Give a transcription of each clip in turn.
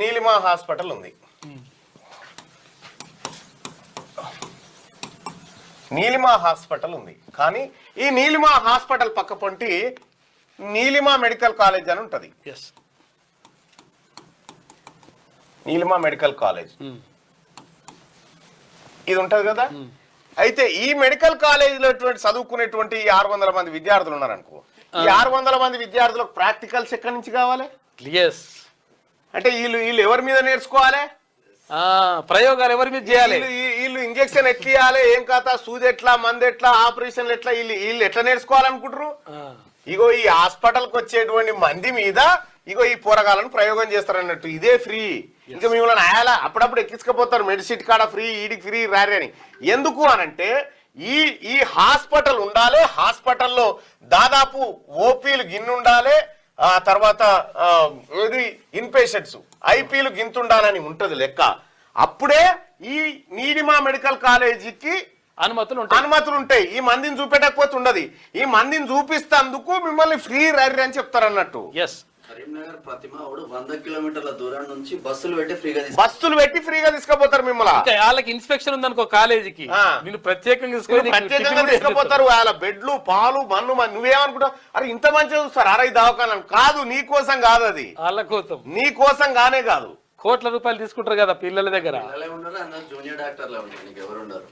Neelima hospital ఉంది. Neelima hospital ఉంది. కానీ ఈ నీలిమా హాస్పిటల్ పక్క పొంటి నీలిమా మెడికల్ కాలేజ్ అని ఉంటుంది. Neelima medical college. ఇది ఉంటది కదా? అయితే ఈ మెడికల్ కాలేజీలో చదువుకునేటువంటి ఈ ఆరు వందల మంది విద్యార్థులు ఉన్నారనుకో ఈ ఆరు వందల మంది విద్యార్థులకు ప్రాక్టికల్స్ ఎక్కడి నుంచి కావాలి? అంటే వీళ్ళు వీళ్ళు ఎవరి మీద నేర్చుకోవాలి? ప్రయోగాలు ఎవరి మీద చేయాలి? వీళ్ళు ఇంజెక్షన్ ఎట్లా ఇవ్వాలి ఏం కాతా సూది ఎట్లా? మంది ఎట్లా? ఆపరేషన్లు ఎట్లా? వీళ్ళు వీళ్ళు ఎట్లా నేర్చుకోవాలనుకుంటారు ఇగో ఈ హాస్పిటల్కి వచ్చేటువంటి మంది మీద ఇగో ఈ పోరగాలను ప్రయోగం చేస్తారన్నట్టు. ఇదే ఫ్రీ. ఇంకా మిమ్మల్ని ఆయాలా అప్పుడప్పుడు ఎక్కించకపోతారు. మెడిసిట్ కాడ ఫ్రీ ఈడికి ఫ్రీ రారే అని. ఎందుకు అనంటే ఈ ఈ హాస్పిటల్ ఉండాలి. హాస్పిటల్లో దాదాపు ఓపీలు గిన్నె ఉండాలి ఆ తర్వాత ఏది? ఇన్పేషెంట్స్ ఐపీలు గింతుండాలని ఉంటది లెక్క. అప్పుడే ఈ నీలిమా మెడికల్ కాలేజీకి అనుమతులు ఉంటాయి. అనుమతులు ఉంటాయి. ఈ మందిని చూపెట్టకపోతే ఉండదు. ఈ మందిని చూపిస్తందుకు మిమ్మల్ని ఫ్రీ రైడర్ అని చెప్తారు అన్నట్టు ఎస్ కరీంనగర్ ప్రతిమ వాడు వంద కిలోమీటర్ల దూరం నుంచి బస్సులు పెట్టి ఫ్రీగా బస్సులు పెట్టి ఫ్రీగా తీసుకుపోతారు మిమ్మల్ని. వాళ్ళకి ఇన్స్పెక్షన్ ఉందనుకో కాలేజీకి. ఆ. నేను ప్రత్యేకంగా తీసుకొని ప్రత్యేకంగా తీసుకుపోతారు. వాళ్ళ బెడ్లు పాలు మన్ను. నువ్వేమనుకుంటావు అరే ఇంత మంచిగా చూస్తారు. అరే దవాఖాన? కాదు నీ కోసం కాదు అది. వాళ్ళ కోసం. నీ కోసం గానే కాదు. కోట్ల రూపాయలు తీసుకుంటారు కదా పిల్లల దగ్గర. జూనియర్ డాక్టర్లే ఎవరు ఉండరు.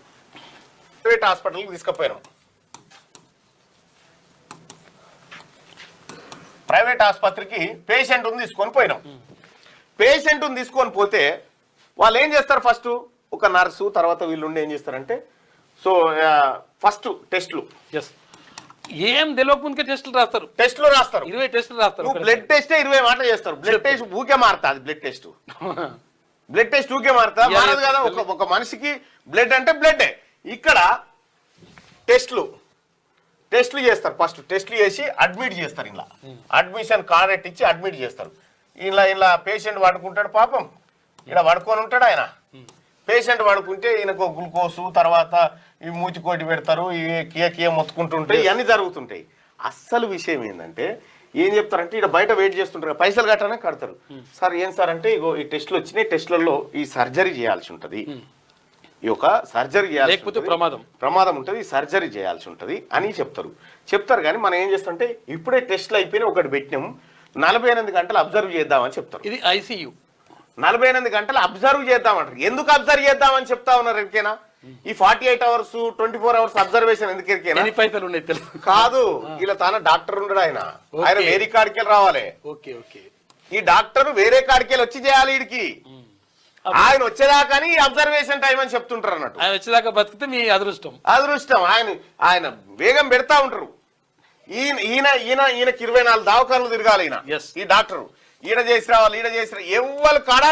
ప్రైవేట్ హాస్పిటల్కి తీసుకుపోయినాం. ప్రైవేట్ ఆసుపత్రికి పేషెంట్ ఉంది తీసుకొని పోయినాం. పేషెంట్ ఉంది తీసుకొని పోతే వాళ్ళు ఏం చేస్తారు ఫస్ట్? ఒక నర్సు తర్వాత వీళ్ళు ఉండి ఏం చేస్తారంటే సో ఫస్ట్ టెస్ట్లు. ఏం తెలియక ముందుకే టెస్టులు రాస్తారు. టెస్ట్లు రాస్తారు. ఇరవై టెస్టులు రాస్తారు బ్లడ్ టెస్టే ఇరవై మాటలు చేస్తారు. బ్లడ్ టెస్ట్ ఊకే మారుతా అది బ్లడ్ టెస్ట్. బ్లడ్ టెస్ట్ ఊకే మారుతా. మారదు కదా ఒక మనిషికి బ్లడ్ అంటే బ్లడ్ ఇక్కడ టెస్ట్లు. టెస్ట్లు చేస్తారు. ఫస్ట్ టెస్ట్లు చేసి అడ్మిట్ చేస్తారు ఇలా. అడ్మిషన్ కార్డ్ ఇచ్చి అడ్మిట్ చేస్తారు. ఇలా ఇలా పేషెంట్ పడుకుంటాడు పాపం. ఇలా పడుకొని ఉంటాడు ఆయన. పేషెంట్ పడుకుంటే ఈయనకు గ్లూకోసు తర్వాత ఈ మూతి కోటి పెడతారు ఇవి కియ కియ మొత్తుకుంటుంటాయి ఇవన్నీ జరుగుతుంటాయి. అస్సలు విషయం ఏంటంటే ఏం చెప్తారంటే ఇక్కడ బయట వెయిట్ చేస్తుంటారు. పైసలు కట్టానే కడతారు. సార్ ఏం సార్ అంటే ఇగో ఈ టెస్ట్లు వచ్చినాయి. టెస్ట్లలో ఈ సర్జరీ చేయాల్సి ఉంటుంది. ఈ యొక్క సర్జరీ లేకపోతే. ప్రమాదం. ప్రమాదం ఉంటుంది సర్జరీ చేయాల్సి ఉంటుంది అని చెప్తారు. చెప్తారు కానీ మనం ఏం చేస్తామంటే ఇప్పుడే టెస్ట్లు అయిపోయినా ఒకటి పెట్టినాం. నలభై ఎనిమిది గంటలు అబ్జర్వ్ చేద్దామని చెప్తారు. ఇది ఐసీయూ. నలభై ఎనిమిది గంటలు అబ్జర్వ్ చేద్దామంటారు. ఎందుకు అబ్జర్వ్ చేద్దామని చెప్తా ఉన్నారు ఎరికేనా ఈ forty eight hours twenty four hours observation ఎందుకు ఎరికేనా ఎన్ని పైసలు ఉన్నాయి తెలుసు? కాదు ఇలా తాన డాక్టర్ ఉండడు ఆయన. ఆయన. వేరే కాడికి రావాలి. Okay okay. ఈ డాక్టర్ వేరే కాడికి వచ్చి చేయాలి వీడికి ఆయన వచ్చేదాకాని ఈ అబ్జర్వేషన్ టైం అని చెప్తుంటారు అన్నట్టు. ఆయన వచ్చేదాకా బతికితే మీ అదృష్టం. అదృష్టం. ఆయన ఆయన వేగం పెడతా ఉంటారు. ఈయన ఈయన ఈయన ఈయనకి ఇరవై నాలుగు దావకాలు తిరగాలి ఈయన. ఈ డాక్టర్. ఈడ చేసి రావాలి ఈడ చేసి రా- ఎవ్వరు కాడ